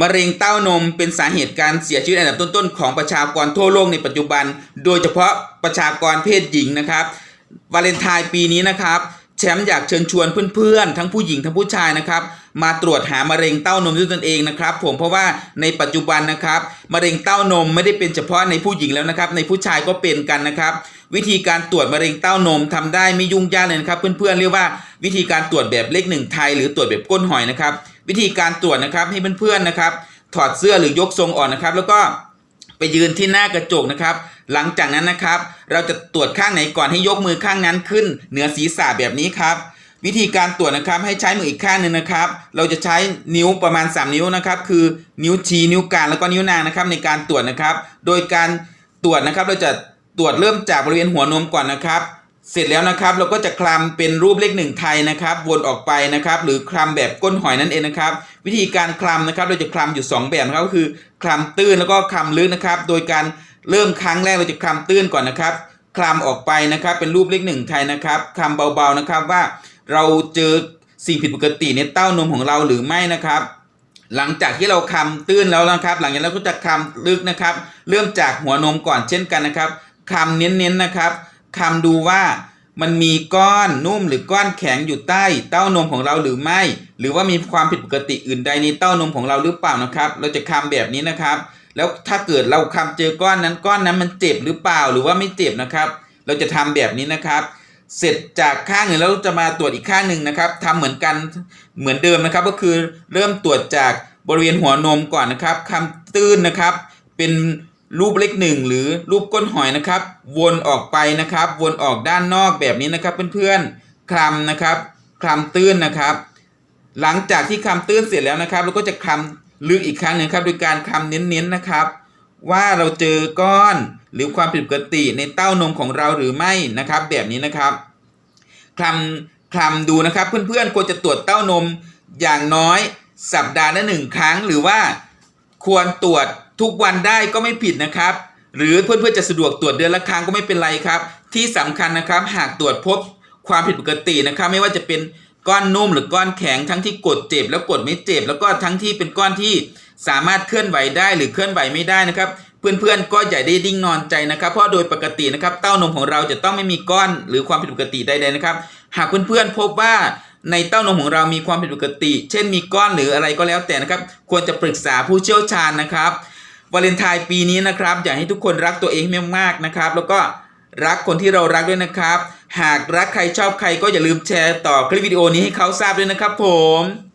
มะเร็งเต้านมเป็นสาเหตุการเสียชีวิตอันดับต้นๆ ของประชากรทั่วโลกในปัจจุบัน โดยเฉพาะประชากรเพศหญิงนะครับ วาเลนไทน์ปีนี้นะครับแชมป์อยากเชิญชวนเพื่อนๆ ทั้งผู้หญิงทั้งผู้ชายนะครับมาตรวจหามะเร็งเต้านมด้วยตนเองนะครับ ผมเพราะว่าในปัจจุบันนะครับมะเร็งเต้านมไม่ได้เป็นเฉพาะในผู้หญิงแล้วนะครับ ในผู้ชายก็เป็นกันนะครับ วิธีการตรวจมะเร็งเต้านมทำได้ไม่ยุ่งยากเลยนะครับ เพื่อนๆเรียกว่าวิธีการตรวจแบบเลขหนึ่งไทย หรือตรวจแบบก้นหอยนะครับ วิธีการตรวจนะครับให้เพื่อนๆนะครับ ถอดเสื้อหรือยกทรงออกนะครับ แล้วก็ไปยืนที่หน้ากระจกนะครับ หลังจากนั้นนะครับ เราจะตรวจข้างไหนก่อนให้ยกมือข้างนั้นขึ้น เหนือศีรษะแบบนี้ครับ วิธีการตรวจนะครับให้ใช้มืออีกข้างหนึ่งนะครับ เราจะใช้นิ้วประมาณ 3 นิ้วนะครับ คือนิ้วชี้นิ้วกลางแล้วก็นิ้วนางนะครับ ในการตรวจนะครับ โดยการตรวจนะครับเราจะตรวจเริ่มจากบริเวณหัวนมก่อนนะครับ เสร็จแล้วนะครับ เราก็จะคลำเป็นรูปเลขหนึ่งไทยนะครับ วนออกไปนะครับ หรือคลำแบบก้นหอยนั่นเองนะครับ วิธีการคลำนะครับ เราจะคลำอยู่ 2 แบบนะครับก็คือคลำตื้นแล้วก็คลำลึกนะครับ โดยการเริ่มครั้งแรกเราจะคลำตื้นก่อนนะครับคลำออกไปนะครับ เป็นรูปเลขหนึ่งไทยนะครับคลำเบาๆนะครับว่าเราเจอสิ่งผิดปกติในเต้านมของเราหรือไม่นะครับหลังจากที่เราคลำตื้นแล้วนะครับ หลังจากนั้นเราก็จะคลำลึกนะครับ เริ่มจากหัวนมก่อนเช่นกันนะครับคลำเน้นๆนะครับ คำดูว่ามันมีก้อนนุ่มหรือก้อนแข็งอยู่ใต้เต้านมของเราหรือไม่ หรือว่ามีความผิดปกติอื่นใดในเต้านมของเราหรือเปล่านะครับ เราจะคำแบบนี้นะครับ แล้วถ้าเกิดเราคำเจอก้อนนั้นก้อนนั้นมันเจ็บหรือเปล่าหรือว่าไม่เจ็บนะครับ เราจะทำแบบนี้นะครับ เสร็จจากข้างหนึ่งแล้วจะมาตรวจอีกข้างหนึ่งนะครับทำเหมือนกันเหมือนเดิมนะครับ ก็คือเริ่มตรวจจากบริเวณหัวนมก่อนนะครับคำตื้นนะครับ เป็น รูปเลขหนึ่งหรือรูปก้นหอยนะครับ วนออกไปนะครับ วนออกด้านนอกแบบนี้นะครับเพื่อนๆคลำนะครับคลำตื้นนะครับ หลังจากที่คลำตื้นเสร็จแล้วนะครับ เราก็จะคลำลึกอีกครั้งหนึ่งครับโดยการคลำเน้นๆนะครับ ว่าเราเจอก้อนหรือความผิดปกติในเต้านมของเราหรือไม่นะครับ แบบนี้นะครับคลำคลำดูนะครับ เพื่อนๆควรจะตรวจเต้านมอย่างน้อยสัปดาห์ละหนึ่งครั้งหรือว่าควรตรวจ ทุกวันได้ก็ไม่ผิดนะครับ หรือเพื่อนๆจะสะดวกตรวจเดือนละครั้งก็ไม่เป็นไรครับ ที่สำคัญนะครับ หากตรวจพบความผิดปกตินะครับ ไม่ว่าจะเป็นก้อนนุ่มหรือก้อนแข็งทั้งที่กดเจ็บแล้วกดไม่เจ็บ แล้วก็ทั้งที่เป็นก้อนที่สามารถเคลื่อนไหวได้หรือเคลื่อนไหวไม่ได้นะครับ เพื่อนๆก็อย่าได้ดิ้งนอนใจนะครับ เพราะโดยปกตินะครับเต้านมของเราจะต้องไม่มีก้อนหรือความผิดปกติใดๆนะครับ หากเพื่อนๆพบว่าในเต้านมของเรามีความผิดปกติ เช่นมีก้อนหรืออะไรก็แล้วแต่นะครับ ควรจะปรึกษาผู้เชี่ยวชาญนะครับ วาเลนไทน์ปีนี้นะครับ อยากให้ทุกคนรักตัวเองให้มากๆนะครับ แล้วก็รักคนที่เรารักด้วยนะครับ หากรักใครชอบใครก็อย่าลืมแชร์ต่อคลิปวิดีโอนี้ให้เขาทราบด้วยนะครับผม